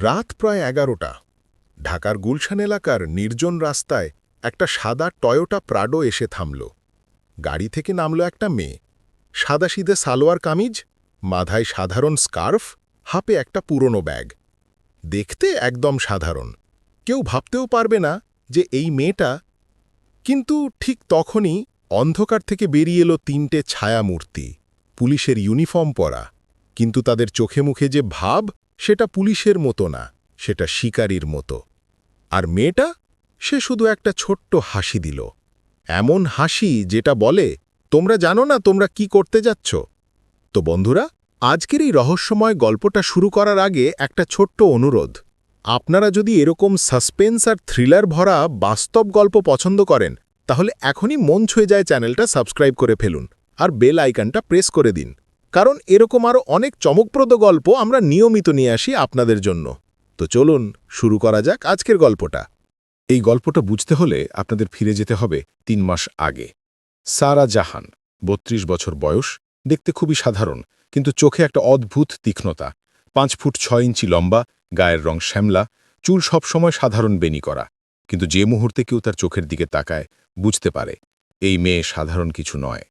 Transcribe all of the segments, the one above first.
রাত প্রায় এগারোটা। ঢাকার গুলশান এলাকার নির্জন রাস্তায় একটা সাদা টয়োটা প্রাডো এসে থামল। গাড়ি থেকে নামল একটা মেয়ে। সাদাসিধে সালোয়ার কামিজ, মাথায় সাধারণ স্কার্ফ হাপে একটা পুরনো ব্যাগ। দেখতে একদম সাধারণ। কেউ ভাবতেও পারবে না যে এই মেয়েটা কিন্তু ঠিক তখনই অন্ধকার থেকে বেরিয়ে এলো তিনটে ছায়ামূর্তি। পুলিশের ইউনিফর্ম পরা। কিন্তু তাদের চোখে মুখে যে ভাব সেটা পুলিশের মতো না, সেটা শিকারীর মতো। আর মেয়েটা, সে শুধু একটা ছোট্ট হাসি দিল। এমন হাসি যেটা বলে, তোমরা জানো না তোমরা কি করতে যাচ্ছ? তো বন্ধুরা, আজকের এই রহস্যময় গল্পটা শুরু করার আগে একটা ছোট্ট অনুরোধ। আপনারা যদি এরকম সাসপেন্স আর থ্রিলার ভরা বাস্তব গল্প পছন্দ করেন, তাহলে এখনই মন ছুঁয়ে যায় চ্যানেলটা সাবস্ক্রাইব করে ফেলুন আর বেল আইকনটা প্রেস করে দিন। কারণ এরকম আরও অনেক চমকপ্রদ গল্প আমরা নিয়মিত নিয়ে আসি আপনাদের জন্য। তো চলুন শুরু করা যাক আজকের গল্পটা। এই গল্পটা বুঝতে হলে আপনাদের ফিরে যেতে হবে তিন মাস আগে। সারা জাহান ৩২ বছর বয়স, দেখতে খুবই সাধারণ, কিন্তু চোখে একটা অদ্ভুত তীক্ষ্ণতা। পাঁচ ফুট ছয় ইঞ্চি লম্বা, গায়ের রং শ্যামলা, চুল সবসময় সাধারণ বেনি করা। কিন্তু যে মুহূর্তে কেউ তার চোখের দিকে তাকায়, বুঝতে পারে, এই মেয়ে সাধারণ কিছু নয়।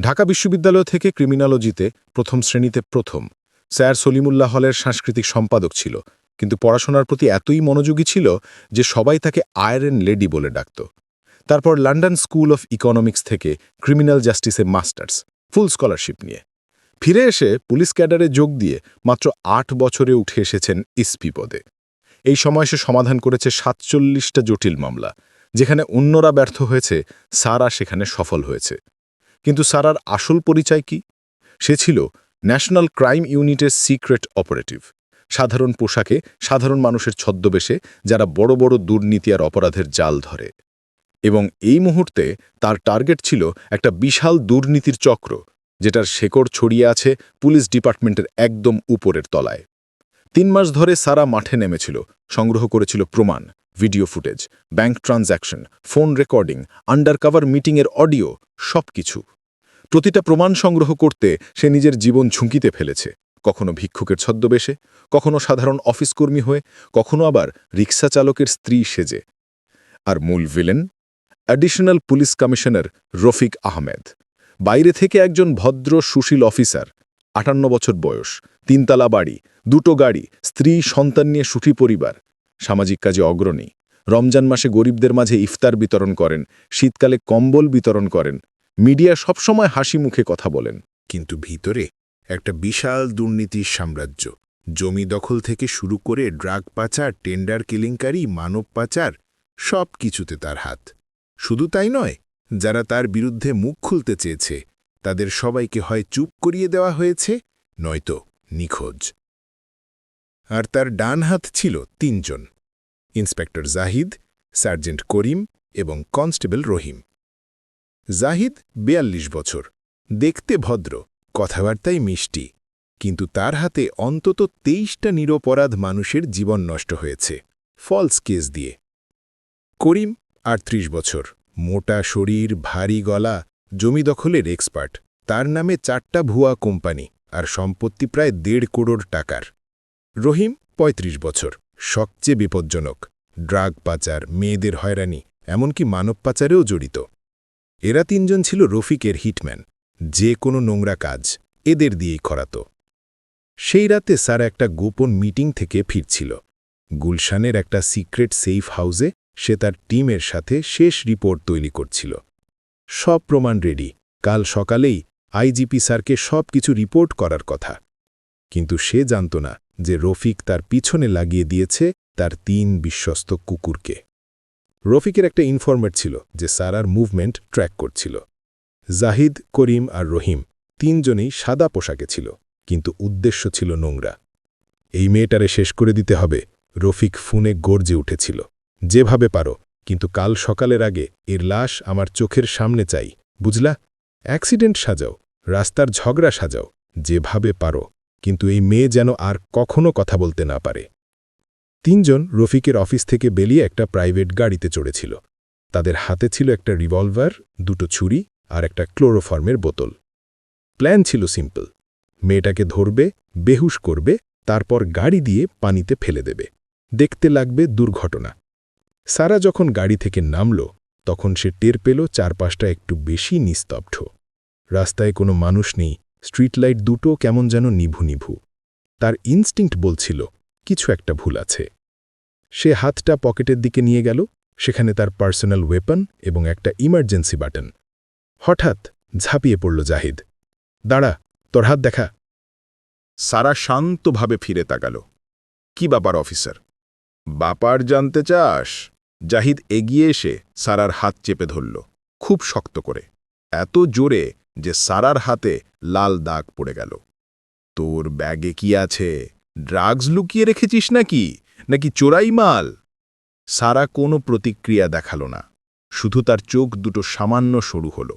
ঢাকা বিশ্ববিদ্যালয় থেকে ক্রিমিনোলজিতে প্রথম শ্রেণীতে প্রথম। স্যার সলিমুল্লাহ হলের সাংস্কৃতিক সম্পাদক ছিল, কিন্তু পড়াশোনার প্রতি এতই মনোযোগী ছিল যে সবাই তাকে আয়রন লেডি বলে ডাকত। তারপর লন্ডন স্কুল অফ ইকোনমিক্স থেকে ক্রিমিনাল জাস্টিসে মাস্টার্স, ফুল স্কলারশিপ নিয়ে। ফিরে এসে পুলিশ ক্যাডারে যোগ দিয়ে মাত্র আট বছরে উঠে এসেছেন ইসপি পদে। এই সময় সে সমাধান করেছে সাতচল্লিশটা জটিল মামলা, যেখানে অন্যরা ব্যর্থ হয়েছে সারা সেখানে সফল হয়েছে। কিন্তু সারার আসল পরিচয় কি? সে ছিল ন্যাশনাল ক্রাইম ইউনিটের সিক্রেট অপারেটিভ। সাধারণ পোশাকে, সাধারণ মানুষের ছদ্মবেশে যারা বড় বড় দুর্নীতি আর অপরাধের জাল ধরে। এবং এই মুহূর্তে তার টার্গেট ছিল একটা বিশাল দুর্নীতির চক্র, যেটার শেকড় ছড়িয়ে আছে পুলিশ ডিপার্টমেন্টের একদম উপরের তলায়। তিন মাস ধরে সারা মাঠে নেমেছিল, সংগ্রহ করেছিল প্রমাণ, video footage, bank transaction, phone recording, undercover মিটিংয়ের অডিও সব কিছু প্রতিটা প্রমাণ সংগ্রহ করতে সে নিজের জীবন ঝুঁকিতে ফেলেছে। কখনো ভিক্ষুকের ছদ্মবেশে, কখনো সাধারণ অফিসকর্মী হয়ে, কখনো আবার রিক্সা চালকের স্ত্রী সেজে। আর মূল villain? Additional police commissioner Rafiq Ahmed. বাইরে থেকে একজন ভদ্র, সুশীল অফিসার, আটান্ন বছর বয়স, তিনতলা বাড়ি, দুটো গাড়ি, স্ত্রী, সন্তান নিয়ে সুখী পরিবার, সামাজিক কাজে অগ্রণী। রমজান মাসে গরিবদের মাঝে ইফতার বিতরণ করেন, শীতকালে কম্বল বিতরণ করেন মিডিয়া সবসময় হাসি মুখে কথা বলেন। কিন্তু ভিতরে একটা বিশাল দুর্নীতির সাম্রাজ্য। জমি দখল থেকে শুরু করে ড্রাগ পাচার, টেন্ডার কেলেঙ্কারি, মানব পাচার সব কিছুতে তার হাত। শুধু তাই নয়, যারা তার বিরুদ্ধে মুখ খুলতে চেয়েছে, তাদের সবাইকে হয় চুপ করিয়ে দেওয়া হয়েছে, নয়তো নিখোঁজ। আর তার ডান হাত ছিল তিনজন, ইন্সপেক্টর জাহিদ, সার্জেন্ট করিম এবং কনস্টেবল রহিম। জাহিদ বেয়াল্লিশ বছর। দেখতে ভদ্র, কথাবার্তাই মিষ্টি, কিন্তু তার হাতে অন্তত তেইশটা নিরপরাধ মানুষের জীবন নষ্ট হয়েছে ফলস কেস দিয়ে। করিম, আটত্রিশ বছর, মোটা শরীর, ভারী গলা, জমি দখলের এক্সপার্ট তার নামে চারটা ভুয়া কোম্পানি আর সম্পত্তি প্রায় দেড় করোড় টাকার। রহিম ৩৫ বছর, সবচেয়ে বিপজ্জনক ড্রাগ পাচার, মেয়েদের হয়রানি, এমনকি মানব পাচারেও জড়িত। এরা তিনজন ছিল রফিকের হিটম্যান, যে কোনো নোংরা কাজ এদের দিয়েই করাত সেই রাতে স্যার একটা গোপন মিটিং থেকে ফিরছিল। গুলশানের একটা সিক্রেট সেফ হাউসে সে তার টিমের সাথে শেষ রিপোর্ট তৈরি করছিল। সব প্রমাণ রেডি। কাল সকালেই আইজিপি স্যারকে সব কিছু রিপোর্ট করার কথা। কিন্তু সে জানত না যে রফিক তার পিছনে লাগিয়ে দিয়েছে তার তিন বিশ্বস্ত কুকুরকে। রফিকের একটা ইনফরমেট ছিল যে সারার মুভমেন্ট ট্র্যাক করছিল। জাহিদ, করিম আর রহিম তিনজনেই সাদা পোশাকে ছিল, কিন্তু উদ্দেশ্য ছিল নোংরা। এই মেয়েটারে শেষ করে দিতে হবে, রফিক ফোনে গর্জে উঠেছিল। যেভাবে পারো, কিন্তু কাল সকালের আগে এর লাশ আমার চোখের সামনে চাই, বুঝলা? অ্যাক্সিডেন্ট সাজাও, রাস্তার ঝগড়া সাজাও, যেভাবে পারো, কিন্তু এই মেয়ে যেন আর কখনো কথা বলতে না পারে। তিনজন রফিকের অফিস থেকে বেরিয়ে একটা প্রাইভেট গাড়িতে চড়েছিল। তাদের হাতে ছিল একটা রিভলভার, দুটো ছুরি আর একটা ক্লোরোফর্মের বোতল। প্ল্যান ছিল সিম্পল। মেয়েটাকে ধরবে, বেহুশ করবে, তারপর গাড়ি দিয়ে পানিতে ফেলে দেবে। দেখতে লাগবে দুর্ঘটনা। সারা যখন গাড়ি থেকে নামল, তখন সে টের পেল চারপাশটা একটু বেশি নিস্তব্ধ। রাস্তায় কোনো মানুষ নেই স্ট্রিট লাইট দুটো কেমন যেন নিভু নিভু। তার ইনস্টিংক্ট বলছিল কিছু একটা ভুল আছে। সে হাতটা পকেটের দিকে নিয়ে গেল, সেখানে তার পার্সোনাল ওয়েপন এবং একটা ইমার্জেন্সি বাটন। হঠাৎ ঝাঁপিয়ে পড়ল জাহিদ। দাঁড়া, তোর হাত দেখা। সারা শান্তভাবে ফিরে তাকাল। কি ব্যাপার, অফিসার? ব্যাপার জানতে চাস? জাহিদ এগিয়ে এসে সারার হাত চেপে ধরল, খুব শক্ত করে। এত জোরে যে সারার হাতে লাল দাগ পড়ে গেল। তোর ব্যাগে কি আছে? ড্রাগস লুকিয়ে রেখেছিস নাকি? নাকি চোরাই মাল? সারা কোনো প্রতিক্রিয়া দেখাল না। শুধু তার চোখ দুটো সামান্য সরু হল।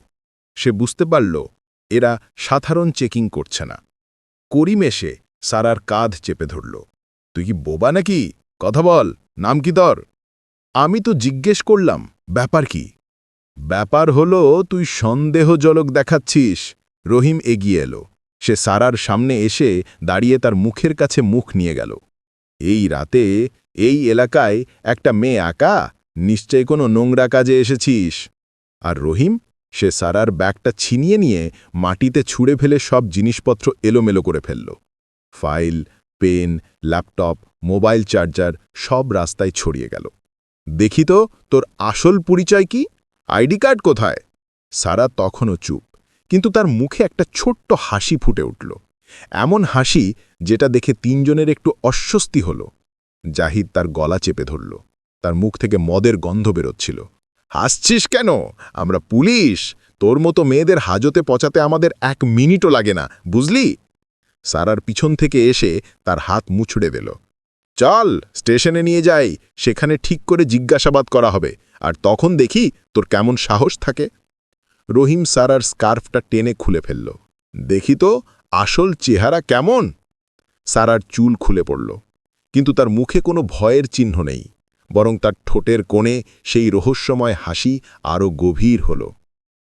সে বুঝতে পারল, এরা সাধারণ চেকিং করছে না। করিম এসে সারার কাঁধ চেপে ধরল। তুই কি বোবা নাকি? কথা বল, নাম কি তোর? আমি তো জিজ্ঞেস করলাম, ব্যাপার কি? ব্যাপার হলো, তুই সন্দেহজনক দেখাচ্ছিস। রহিম এগিয়ে এলো। সে সারার সামনে এসে দাঁড়িয়ে তার মুখের কাছে মুখ নিয়ে গেল। এই রাতে এই এলাকায় একটা মেয়ে আঁকা নিশ্চয় কোনো নোংরা কাজে এসেছিস। আর রহিম? সে সারার ব্যাগটা ছিনিয়ে নিয়ে মাটিতে ছুঁড়ে ফেলে সব জিনিসপত্র এলোমেলো করে ফেলল। File, pen, laptop, mobile charger সব রাস্তায় ছড়িয়ে গেল। দেখি তো, তোর আসল পরিচয় কি? আইডি কার্ড কোথায়? সারা তখনও চুপ। কিন্তু তার মুখে একটা ছোট্ট হাসি ফুটে উঠল। এমন হাসি যেটা দেখে তিনজনের একটু অস্বস্তি হল। জাহিদ তার গলা চেপে ধরল। তার মুখ থেকে মদের গন্ধ বেরোচ্ছিল। হাসছিস কেন? আমরা পুলিশ। তোর মতো মেয়েদের হাজতে পচাতে আমাদের এক মিনিটও লাগে না, বুঝলি? সারার পিছন থেকে এসে তার হাত মুছড়ে দিল। চল, স্টেশনে নিয়ে যাই। সেখানে ঠিক করে জিজ্ঞাসাবাদ করা হবে। আর তখন দেখি তোর কেমন সাহস থাকে। রহিম সারার স্কার্ফটা টেনে খুলে ফেলল। দেখি তো, আসল চেহারা কেমন? সারার চুল খুলে পড়ল। কিন্তু তার মুখে কোনো ভয়ের চিহ্ন নেই, বরং তার ঠোঁটের কোণে সেই রহস্যময় হাসি আরও গভীর হল।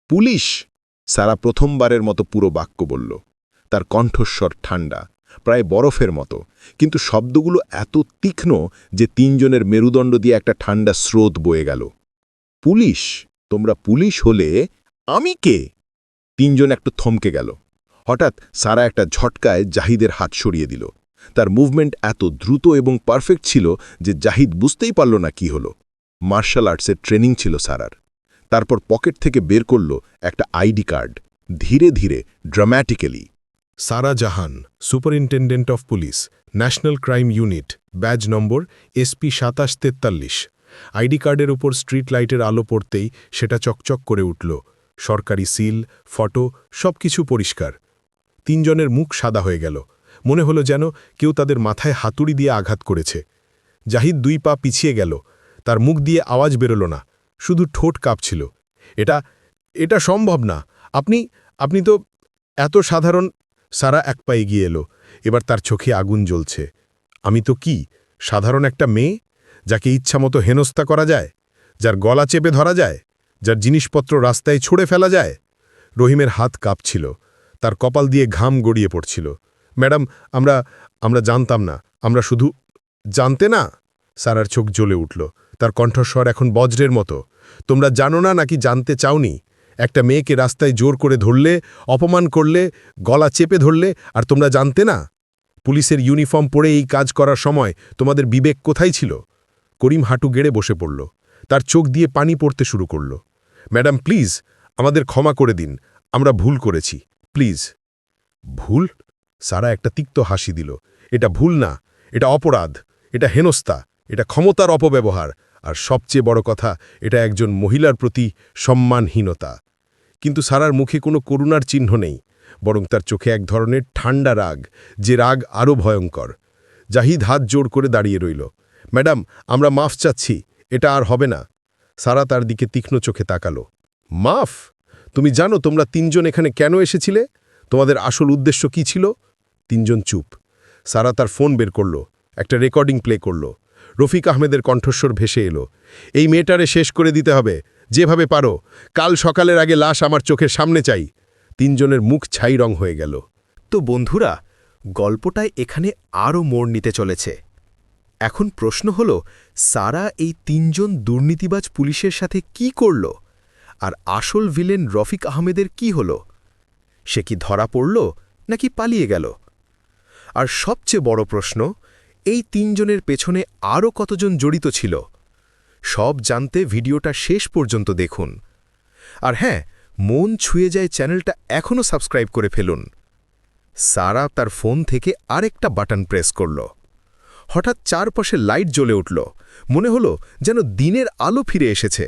পুলিশ! সারা প্রথমবারের মতো পুরো বাক্য বলল। তার কণ্ঠস্বর ঠান্ডা প্রায় বরফের মতো, কিন্তু শব্দগুলো এত তীক্ষ্ণ যে তিনজনের মেরুদণ্ড দিয়ে একটা ঠান্ডা স্রোত বয়ে গেল। পুলিশ! তোমরা পুলিশ হলে আমি কে? তিনজন একটু থমকে গেল। হঠাৎ সারা একটা ঝটকায় জাহিদের হাত সরিয়ে দিল। তার মুভমেন্ট এত দ্রুত এবং পারফেক্ট ছিল যে জাহিদ বুঝতেই পারল না কি হল। মার্শাল আর্টসের ট্রেনিং ছিল সারার। তারপর পকেট থেকে বের করল একটা আইডি কার্ড, ধীরে ধীরে dramatically Sara Jahan, superintendent of police, national crime unit badge number, SP সাতাশ তেতাল্লিশ। আইডি কার্ডের উপর স্ট্রিট লাইটের আলো পড়তেই সেটা চকচক করে উঠল। সরকারি সিল, ফটো, সবকিছু পরিষ্কার। তিনজনের মুখ সাদা হয়ে গেল। মনে হলো যেন কেউ তাদের মাথায় হাতুড়ি দিয়ে আঘাত করেছে। জাহিদ দুই পা পিছিয়ে গেল। তার মুখ দিয়ে আওয়াজ বেরোল না। শুধু ঠোঁট কাঁপছিল। এটা এটা সম্ভব না। আপনি আপনি তো এত সাধারণ সারা এক পা এগিয়ে এলো। এবার তার চোখে আগুন জ্বলছে। আমি তো কি, সাধারণ একটা মেয়ে? যাকে ইচ্ছামতো হেনস্থা করা যায়? যার গলা চেপে ধরা যায়? যার জিনিসপত্র রাস্তায় ছুঁড়ে ফেলা যায়। রহিমের হাত কাঁপছিল, তার কপাল দিয়ে ঘাম গড়িয়ে পড়ছিল। ম্যাডাম, আমরা আমরা জানতাম না, আমরা শুধু জানতে না? সারার চোখ জ্বলে উঠল। তার কণ্ঠস্বর এখন বজ্রের মতো। তোমরা জানো না নাকি জানতে চাওনি? একটা মেয়েকে রাস্তায় জোর করে ধরলে, অপমান করলে, গলা চেপে ধরলে, আর তোমরা জানতে না? পুলিশের ইউনিফর্ম পরে এই কাজ করার সময় তোমাদের বিবেক কোথায় ছিল? করিম হাঁটু গেড়ে বসে পড়ল। তার চোখ দিয়ে পানি পড়তে শুরু করল। ম্যাডাম, প্লিজ, আমাদের ক্ষমা করে দিন। আমরা ভুল করেছি। প্লিজ। ভুল? সারা একটা তিক্ত হাসি দিল। এটা ভুল না। এটা অপরাধ। এটা হেনস্তা এটা ক্ষমতার অপব্যবহার। আর সবচেয়ে বড় কথা, এটা একজন মহিলার প্রতি সম্মানহীনতা। কিন্তু সারার মুখে কোনো করুণার চিহ্ন নেই, বরং তার চোখে এক ধরনের ঠান্ডা রাগ, যে রাগ আরও ভয়ঙ্কর। জাহিদ হাত জোর করে দাঁড়িয়ে রইল। ম্যাডাম, আমরা মাফ চাচ্ছি। এটা আর হবে না। সারা তার দিকে তীক্ষ্ণ চোখে তাকালো। মাফ! তুমি জানো তোমরা তিনজন এখানে কেন এসেছিলে? তোমাদের আসল উদ্দেশ্য কি ছিল? তিনজন চুপ। সারা তার ফোন বের করল, একটা রেকর্ডিং প্লে করল। রফিক আহমেদের কণ্ঠস্বর ভেসে এলো। এই মেয়েটারে শেষ করে দিতে হবে। যেভাবে পারো। কাল সকালের আগে লাশ আমার চোখের সামনে চাই। তিনজনের মুখ ছাই রং হয়ে গেল। তো বন্ধুরা, গল্পটায় এখানে আরও মোড় নিতে চলেছে। এখন প্রশ্ন হল সারা এই তিনজন দুর্নীতিবাজ পুলিশের সাথে কি করল? আর আসল ভিলেন রফিক আহমেদের কি হল? সে কি ধরা পড়ল, নাকি পালিয়ে গেল? আর সবচেয়ে বড় প্রশ্ন, এই তিনজনের পেছনে আরও কতজন জড়িত ছিল? সব জানতে ভিডিওটা শেষ পর্যন্ত দেখুন। আর হ্যাঁ মন ছুঁয়ে যায় চ্যানেলটা এখনও সাবস্ক্রাইব করে ফেলুন। সারা তার ফোন থেকে আরেকটা বাটন প্রেস করল। হঠাৎ চারপাশে লাইট জ্বলে উঠল। মনে হলো যেন দিনের আলো ফিরে এসেছে।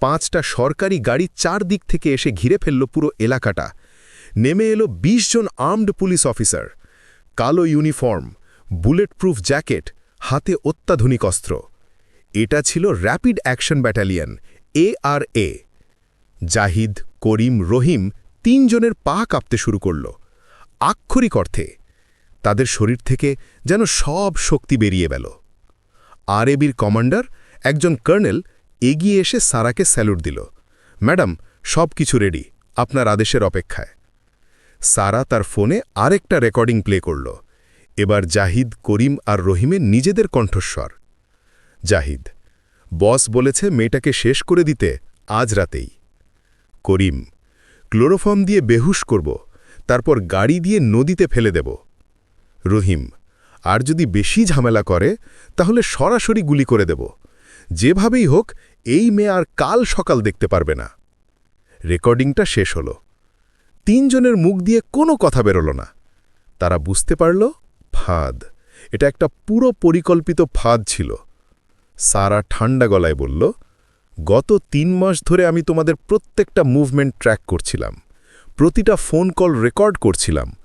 পাঁচটা সরকারি গাড়ি চার দিক থেকে এসে ঘিরে ফেলল পুরো এলাকাটা। নেমে এলো ২০ জন আর্মড পুলিশ অফিসার। কালো ইউনিফর্ম বুলেট প্রুফ জ্যাকেট, হাতে অত্যাধুনিক অস্ত্র। এটা ছিল র্যাপিড অ্যাকশন ব্যাটালিয়ন এআরএ জাহিদ, করিম, রহিম তিনজনের পা কাঁপতে শুরু করল। আক্ষরিক অর্থে তাদের শরীর থেকে যেন সব শক্তি বেরিয়ে গেল। আরএবির কমান্ডার একজন কর্নেল এগিয়ে এসে সারাকে স্যালুট দিল। ম্যাডাম সব কিছু রেডি, আপনার আদেশের অপেক্ষায়। সারা তার ফোনে আরেকটা রেকর্ডিং প্লে করল। এবার জাহিদ, করিম আর রহিমের নিজেদের কণ্ঠস্বর। জাহিদ, বস বলেছে মেয়েটাকে শেষ করে দিতে আজ রাতেই। করিম, ক্লোরোফর্ম দিয়ে বেহুশ করব, তারপর গাড়ি দিয়ে নদীতে ফেলে দেব। রহিম, আর যদি বেশি ঝামেলা করে, তাহলে সরাসরি গুলি করে দেব। যেভাবেই হোক, এই মেয়ে আর কাল সকাল দেখতে পারবে না। রেকর্ডিংটা শেষ হল। তিনজনের মুখ দিয়ে কোনো কথা বেরোল না। তারা বুঝতে পারল, ফাঁদ। এটা একটা পুরো পরিকল্পিত ফাঁদ ছিল। সারা ঠান্ডা গলায় বলল, গত তিন মাস ধরে আমি তোমাদের প্রত্যেকটা মুভমেন্ট ট্র্যাক করছিলাম। প্রতিটা ফোন কল রেকর্ড করছিলাম।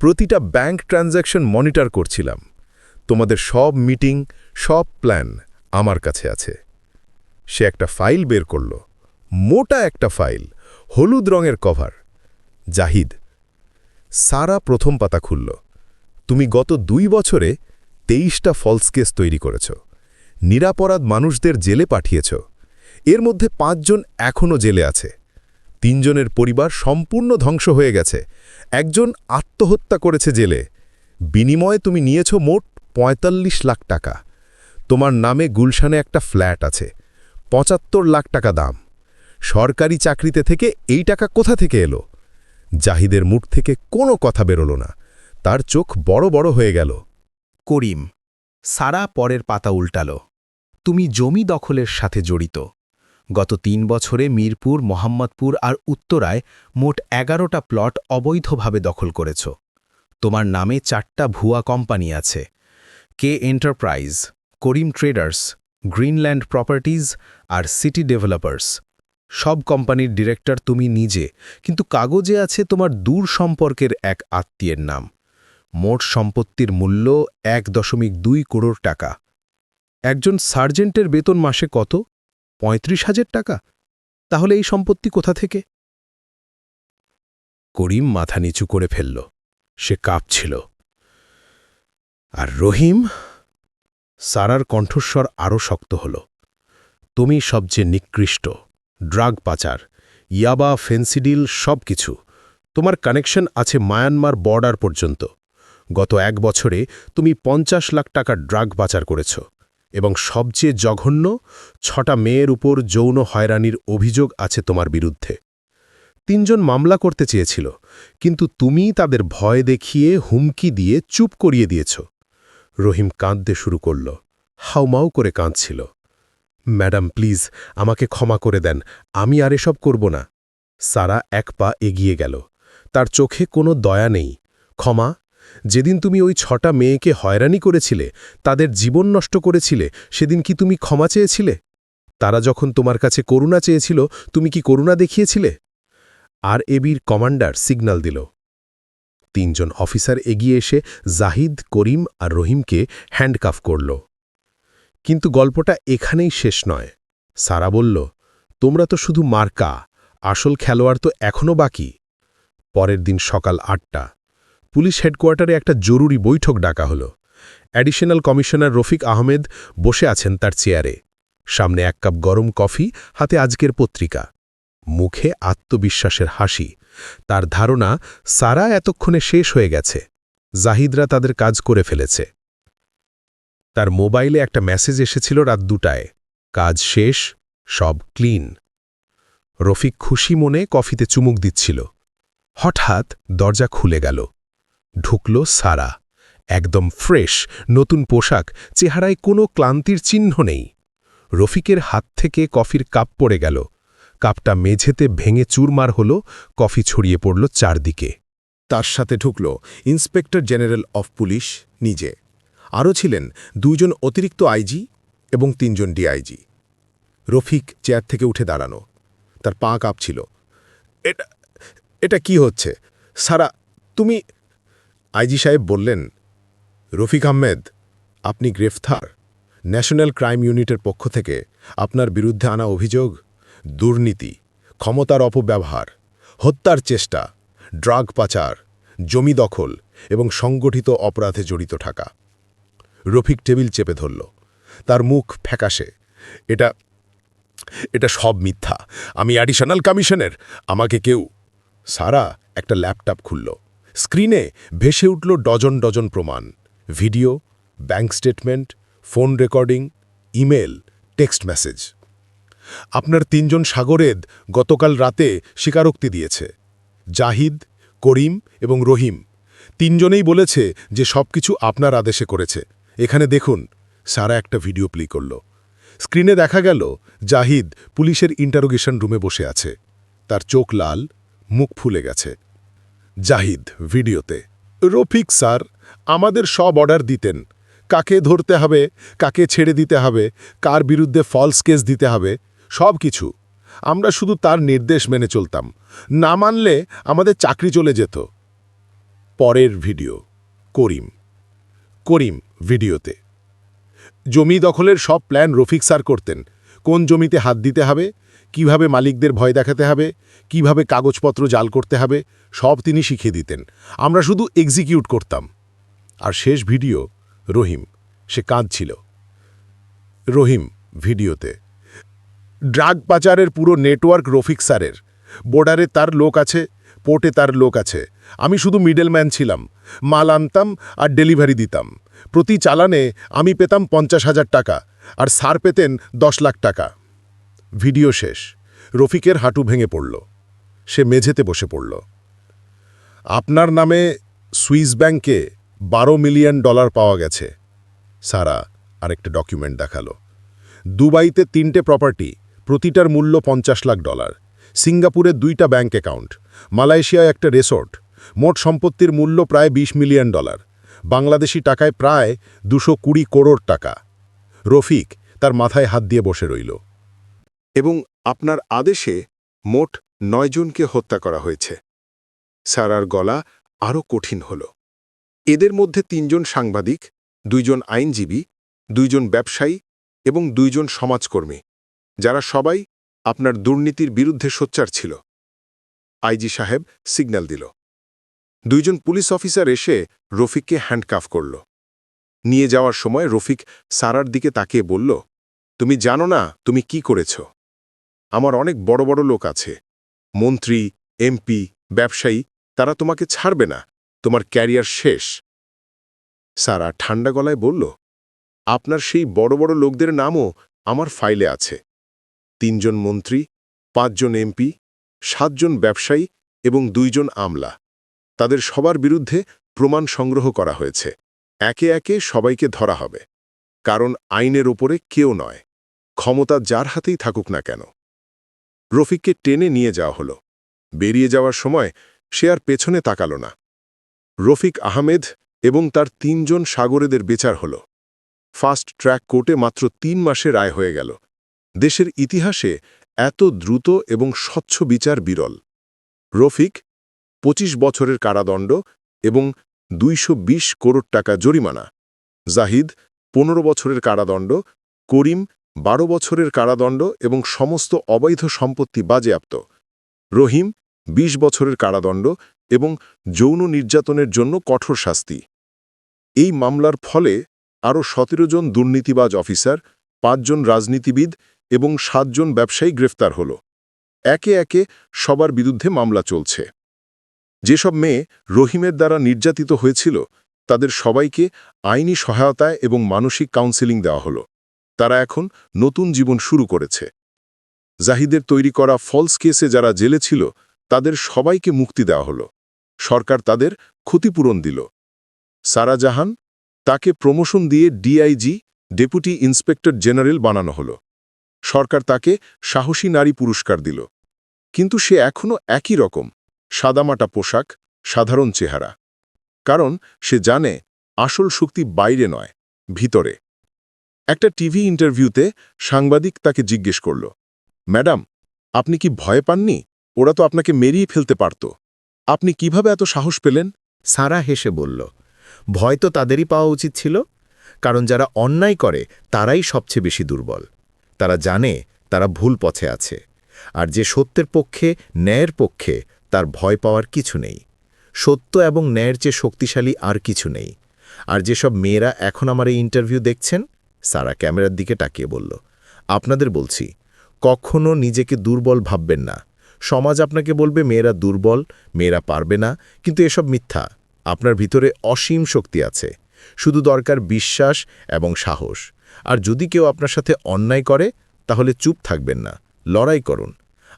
প্রতিটা ব্যাংক ট্রানজ্যাকশন মনিটর করছিলাম। তোমাদের সব মিটিং সব প্ল্যান আমার কাছে আছে। সে একটা ফাইল বের করল। মোটা একটা ফাইল হলুদ রঙের কভার জাহিদ, সারা প্রথম পাতা খুলল। তুমি গত দুই বছরে তেইশটা ফলস কেস তৈরি করেছ। নিরাপরাধ মানুষদের জেলে পাঠিয়েছ। এর মধ্যে পাঁচজন এখনও জেলে আছে। তিনজনের পরিবার সম্পূর্ণ ধ্বংস হয়ে গেছে। একজন আত্মহত্যা করেছে জেলে। বিনিময়ে তুমি নিয়েছ মোট ৪৫ লাখ টাকা। তোমার নামে গুলশানে একটা ফ্ল্যাট আছে। পঁচাত্তর লাখ টাকা দাম। সরকারি চাকরিতে থেকে এই টাকা কোথা থেকে এলো? জাহিদের মুখ থেকে কোনো কথা বেরোল না। তার চোখ বড় বড় হয়ে গেল। করিম, সারা পরের পাতা উল্টাল। তুমি জমি দখলের সাথে জড়িত। গত তিন বছরে মিরপুর, মোহাম্মদপুর আর উত্তরায় মোট এগারোটা প্লট অবৈধভাবে দখল করেছ। তোমার নামে চারটা ভুয়া কোম্পানি আছে। K enterprise Karim traders Greenland properties আর সিটি ডেভেলপার্স সব কোম্পানির ডিরেক্টর তুমি নিজে, কিন্তু কাগজে আছে তোমার দূর সম্পর্কের এক আত্মীয়ের নাম। মোট সম্পত্তির মূল্য এক দশমিক দুই করোড় টাকা। একজন সার্জেন্টের বেতন মাসে কত? পঁয়ত্রিশ হাজার টাকা? তাহলে এই সম্পত্তি কোথা থেকে? করিম মাথা নিচু করে ফেলল। সে কাঁপছিল। আর রহিম? সারার কণ্ঠস্বর আরও শক্ত হল। তুমি সবচেয়ে নিকৃষ্ট, ড্রাগ পাচার, ইয়াবা, ফেন্সিডিল সব কিছু তোমার কানেকশন আছে মায়ানমার বর্ডার পর্যন্ত। গত এক বছরে তুমি পঞ্চাশ লাখ টাকার ড্রাগ পাচার করেছ। এবং সবচেয়ে জঘন্য, ছটা মেয়ের উপর যৌন হয়রানির অভিযোগ আছে তোমার বিরুদ্ধে। তিনজন মামলা করতে চেয়েছিল, কিন্তু তুমি তাদের ভয় দেখিয়ে হুমকি দিয়ে চুপ করিয়ে দিয়েছ। রহিম কাঁদতে শুরু করল হাউমাউ করে কাঁদছিল। ম্যাডাম, প্লিজ আমাকে ক্ষমা করে দেন, আমি আর এসব করব না। সারা এক পা এগিয়ে গেল, তার চোখে কোনো দয়া নেই। ক্ষমা যেদিন তুমি ওই ছটা মেয়েকে হয়রানি করেছিলে, তাদের জীবন নষ্ট করেছিলে, সেদিন কি তুমি ক্ষমা চেয়েছিলে? তারা যখন তোমার কাছে করুণা চেয়েছিল, তুমি কি করুণা দেখিয়েছিলে? আর এবির কমান্ডার সিগন্যাল দিল। তিনজন অফিসার এগিয়ে এসে জাহিদ, করিম আর রহিমকে হ্যান্ডকাফ করল। কিন্তু গল্পটা এখানেই শেষ নয়। সারা বলল, তোমরা তো শুধু মার্কা, আসল খেলোয়াড় তো এখনও বাকি। পরের দিন সকাল আটটা। পুলিশ হেডকোয়ার্টারে একটা জরুরি বৈঠক ডাকা হল। অ্যাডিশনাল কমিশনার রফিক আহমেদ বসে আছেন তার চেয়ারে। সামনে এক কাপ গরম কফি, হাতে আজকের পত্রিকা। মুখে আত্মবিশ্বাসের হাসি। তার ধারণা, সারা এতক্ষণে শেষ হয়ে গেছে। জাহিদরা তাদের কাজ করে ফেলেছে। তার মোবাইলে একটা মেসেজ এসেছিল রাত দুটায়। কাজ শেষ, সব ক্লিন। রফিক খুশি মনে কফিতে চুমুক দিচ্ছিল। হঠাৎ দরজা খুলে গেল। ঢুকল সারা। একদম ফ্রেশ, নতুন পোশাক, চেহারায় কোনো ক্লান্তির চিহ্ন নেই। রফিকের হাত থেকে কফির কাপ পড়ে গেল। কাপটা মেঝেতে ভেঙে চুরমার হল, কফি ছড়িয়ে পড়ল চারদিকে। তার সাথে ঢুকল ইন্সপেক্টর জেনারেল অফ পুলিশ, নিজে। আরও ছিলেন দুজন অতিরিক্ত আইজি এবং তিনজন ডিআইজি। রফিক চেয়ার থেকে উঠে দাঁড়ানো। তার পা কাঁপছিল। এটা এটা কি হচ্ছে? সারা, তুমি আইজি সাহেব বললেন, রফিক আহমেদ, আপনি গ্রেফতার। ন্যাশনাল ক্রাইম ইউনিটের পক্ষ থেকে আপনার বিরুদ্ধে আনা অভিযোগ, দুর্নীতি, ক্ষমতার অপব্যবহার, হত্যার চেষ্টা, ড্রাগ পাচার, জমি দখল এবং সংগঠিত অপরাধে জড়িত থাকা। রফিক টেবিল চেপে ধরল। তার মুখ ফ্যাকাশে। এটা এটা সব মিথ্যা। আমি অ্যাডিশনাল কমিশনের। আমাকে কেউ, সারা একটা ল্যাপটপ খুলল। স্ক্রিনে ভেসে উঠল ডজন ডজন প্রমাণ, video, bank statement, phone recording, email, text message. আপনার তিনজন সাগরেদ গতকাল রাতে স্বীকারোক্তি দিয়েছে। জাহিদ, করিম এবং রহিম তিনজনেই বলেছে যে সবকিছু আপনার আদেশে করেছে। এখানে দেখুন, সারা একটা ভিডিও প্লে করল। স্ক্রিনে দেখা গেল, জাহিদ পুলিশের ইন্টারোগেশন রুমে বসে আছে। তার চোখ লাল, মুখ ফুলে গেছে। জাহিদ ভিডিওতে। রফিক স্যার, আমাদের সব অর্ডার দিতেন। কাকে ধরতে হবে, কাকে ছেড়ে দিতে হবে, কার বিরুদ্ধে ফলস কেস দিতে হবে, সব কিছু। আমরা শুধু তার নির্দেশ মেনে চলতাম। না মানলে আমাদের চাকরি চলে যেত। পরের ভিডিও, করিম। করিম ভিডিওতে। জমি দখলের সব প্ল্যান রফিক স্যার করতেন। কোন জমিতে হাত দিতে হবে কীভাবে মালিকদের ভয় দেখাতে হবে, কীভাবে কাগজপত্র জাল করতে হবে, সব তিনি শিখিয়ে দিতেন। আমরা শুধু এক্সিকিউট করতাম। আর শেষ ভিডিও, রহিম, সে কাঁদছিল। রহিম, ভিডিওতে, ড্রাগ পাচারের পুরো নেটওয়ার্ক রফিক স্যারের। বোর্ডারে তার লোক আছে পোর্টে তার লোক আছে। আমি শুধু মিডলম্যান ছিলাম। মাল আনতাম আর ডেলিভারি দিতাম। প্রতি চালানে আমি পেতাম পঞ্চাশ হাজার টাকা, আর স্যার পেতেন দশ লাখ টাকা। ভিডিও শেষ। রফিকের হাঁটু ভেঙে পড়ল। সে মেঝেতে বসে পড়ল। আপনার নামে সুইস ব্যাংকে বারো মিলিয়ন ডলার পাওয়া গেছে। সারা আরেকটা ডকুমেন্ট দেখাল। দুবাইতে তিনটে প্রপার্টি, প্রতিটার মূল্য পঞ্চাশ লাখ ডলার। সিঙ্গাপুরে দুইটা ব্যাংক অ্যাকাউন্ট। মালয়েশিয়ায় একটা রেসর্ট। মোট সম্পত্তির মূল্য প্রায় ২০ মিলিয়ন ডলার। বাংলাদেশি টাকায় প্রায় দুশো কুড়ি করোড় টাকা। রফিক তার মাথায় হাত দিয়ে বসে রইল। এবং আপনার আদেশে মোট নয়জনকে হত্যা করা হয়েছে। সারার গলা আরও কঠিন হল। এদের মধ্যে তিনজন সাংবাদিক, দুইজন আইনজীবী, দুইজন ব্যবসায়ী এবং দুইজন সমাজকর্মী, যারা সবাই আপনার দুর্নীতির বিরুদ্ধে সোচ্চার ছিল। আইজি সাহেব সিগন্যাল দিল। দুইজন পুলিশ অফিসার এসে রফিককে হ্যান্ডকাফ করল। নিয়ে যাওয়ার সময় রফিক সারার দিকে তাকিয়ে বলল, তুমি জানো না তুমি কি করেছ? আমার অনেক বড় বড় লোক আছে। মন্ত্রী, এমপি, ব্যবসায়ী, তারা তোমাকে ছাড়বে না। তোমার ক্যারিয়ার শেষ। সারা ঠান্ডা গলায় বলল, আপনার সেই বড় বড় লোকদের নামও আমার ফাইলে আছে। তিনজন মন্ত্রী, পাঁচজন এমপি, সাতজন ব্যবসায়ী এবং দুইজন আমলা। তাদের সবার বিরুদ্ধে প্রমাণ সংগ্রহ করা হয়েছে। একে একে সবাইকে ধরা হবে। কারণ আইনের ওপরে কেউ নয়। ক্ষমতা যার হাতেই থাকুক না কেন। রফিককে টেনে নিয়ে যাওয়া হলো। বেরিয়ে যাওয়ার সময় সে আর পেছনে তাকাল না। রফিক আহমেদ এবং তার তিনজন সাগরেদের বিচার হল। ফাস্ট ট্র্যাক কোর্টে মাত্র তিন মাসে রায় হয়ে গেল। দেশের ইতিহাসে এত দ্রুত এবং স্বচ্ছ বিচার বিরল। রফিক ২৫ বছরের কারাদণ্ড এবং দুইশো করোড় টাকা জরিমানা। জাহিদ পনেরো বছরের কারাদণ্ড, করিম বারো বছরের কারাদণ্ড এবং সমস্ত অবৈধ সম্পত্তি বাজেয়াপ্ত। রহিম ২০ বছরের কারাদণ্ড এবং যৌন নির্যাতনের জন্য কঠোর শাস্তি। এই মামলার ফলে আরও সতেরো জন দুর্নীতিবাজ অফিসার পাঁচজন রাজনীতিবিদ এবং সাতজন ব্যবসায়ী গ্রেফতার হল। একে একে সবার বিরুদ্ধে মামলা চলছে। যেসব মেয়ে রহিমের দ্বারা নির্যাতিত হয়েছিল, তাদের সবাইকে আইনি সহায়তায় এবং মানসিক কাউন্সেলিং দেওয়া হলো। তারা এখন নতুন জীবন শুরু করেছে। জাহিদের তৈরি করা ফলস কেসে যারা জেলে ছিল, তাদের সবাইকে মুক্তি দেওয়া হলো। সরকার তাদের ক্ষতিপূরণ দিল। সারা জাহান তাকে প্রমোশন দিয়ে ডিআইজি, ডেপুটি ইন্সপেক্টর জেনারেল বানানো হলো। সরকার তাকে সাহসী নারী পুরস্কার দিল। কিন্তু সে এখনও একই রকম, সাদামাটা পোশাক, সাধারণ চেহারা। কারণ সে জানে আসল শক্তি বাইরে নয়, ভিতরে। একটা টিভি ইন্টারভিউতে সাংবাদিক তাকে জিজ্ঞেস করল, ম্যাডাম, আপনি কি ভয় পাননি? ওরা তো আপনাকে মেরিয়ে ফেলতে পারত। আপনি কীভাবে এত সাহস পেলেন? সারা হেসে বলল, ভয় তো তাদেরই পাওয়া উচিত ছিল, কারণ যারা অন্যায় করে, তারাই সবচেয়ে বেশি দুর্বল। তারা জানে তারা ভুল পথে আছে, আর যে সত্যের পক্ষে, ন্যায়ের পক্ষে, তার ভয় পাওয়ার কিছু নেই। সত্য এবং ন্যায়ের চেয়ে শক্তিশালী আর কিছু নেই। আর যেসব মেয়েরা এখন আমার এই ইন্টারভিউ দেখছেন সারা ক্যামেরার দিকে তাকিয়ে বলল, আপনাদের বলছি, কখনো নিজেকে দুর্বল ভাববেন না। সমাজ আপনাকে বলবে, মেয়েরা দুর্বল, মেয়েরা পারবে না, কিন্তু এসব মিথ্যা। আপনার ভিতরে অসীম শক্তি আছে। শুধু দরকার বিশ্বাস এবং সাহস। আর যদি কেউ আপনার সাথে অন্যায় করে, তাহলে চুপ থাকবেন না। লড়াই করুন।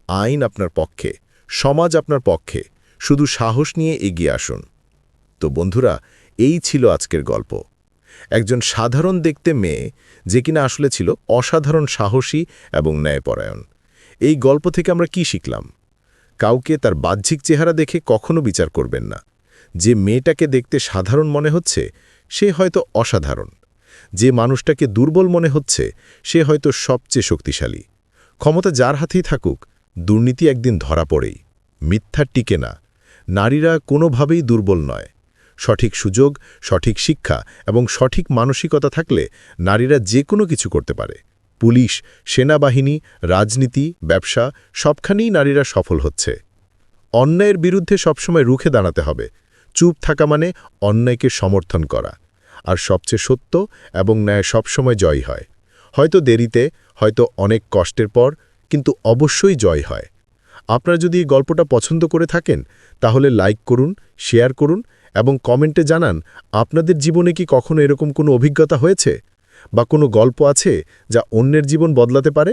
আইন আপনার পক্ষে, সমাজ আপনার পক্ষে। শুধু সাহস নিয়ে এগিয়ে আসুন। তো বন্ধুরা, এই ছিল আজকের গল্প। একজন সাধারণ দেখতে মেয়ে, যে কিনা আসলে ছিল অসাধারণ সাহসী এবং ন্যায়পরায়ণ। এই গল্প থেকে আমরা কি শিখলাম? কাউকে তার বাহ্যিক চেহারা দেখে কখনো বিচার করবেন না। যে মেয়েটাকে দেখতে সাধারণ মনে হচ্ছে, সে হয়তো অসাধারণ। যে মানুষটাকে দুর্বল মনে হচ্ছে, সে হয়তো সবচেয়ে শক্তিশালী। ক্ষমতা যার হাতেই থাকুক, দুর্নীতি একদিন ধরা পড়েই। মিথ্যা টিকে না। নারীরা কোনোভাবেই দুর্বল নয়। সঠিক সুযোগ, সঠিক শিক্ষা এবং সঠিক মানসিকতা থাকলে নারীরা যে কোনো কিছু করতে পারে। পুলিশ, সেনাবাহিনী, রাজনীতি, ব্যবসা, সবখানেই নারীরা সফল হচ্ছে। অন্যায়ের বিরুদ্ধে সবসময় রুখে দাঁড়াতে হবে। চুপ থাকা মানে অন্যায়কে সমর্থন করা। আর সবচেয়ে সত্য এবং ন্যায় সবসময় জয় হয়। হয়তো দেরিতে, হয়তো অনেক কষ্টের পর, কিন্তু অবশ্যই জয় হয়। আপনারা যদি এই গল্পটা পছন্দ করে থাকেন, তাহলে লাইক করুন শেয়ার করুন এবং কমেন্টে জানান, আপনাদের জীবনে কি কখনো এরকম কোনো অভিজ্ঞতা হয়েছে? বা কোনো গল্প আছে যা অন্যের জীবন বদলাতে পারে?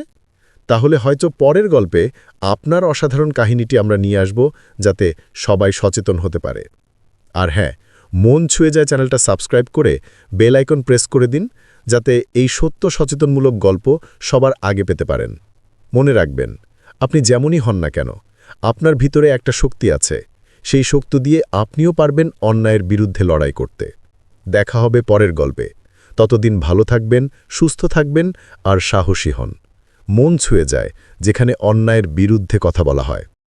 তাহলে হয়তো পরের গল্পে আপনার অসাধারণ কাহিনীটি আমরা নিয়ে আসব, যাতে সবাই সচেতন হতে পারে। আর হ্যাঁ মন ছুঁয়ে যায় চ্যানেলটা সাবস্ক্রাইব করে বেল আইকন প্রেস করে দিন, যাতে এই সত্য সচেতনমূলক গল্প সবার আগে পেতে পারেন। মনে রাখবেন আপনি যেমনই হন না কেন, আপনার ভিতরে একটা শক্তি আছে। সেই শক্তি দিয়ে আপনিও পারবেন অন্যায়ের বিরুদ্ধে লড়াই করতে। দেখা হবে পরের গল্পে। ততদিন ভালো থাকবেন, সুস্থ থাকবেন আর সাহসী হন। মন ছুঁয়ে যায়, যেখানে অন্যায়ের বিরুদ্ধে কথা বলা হয়।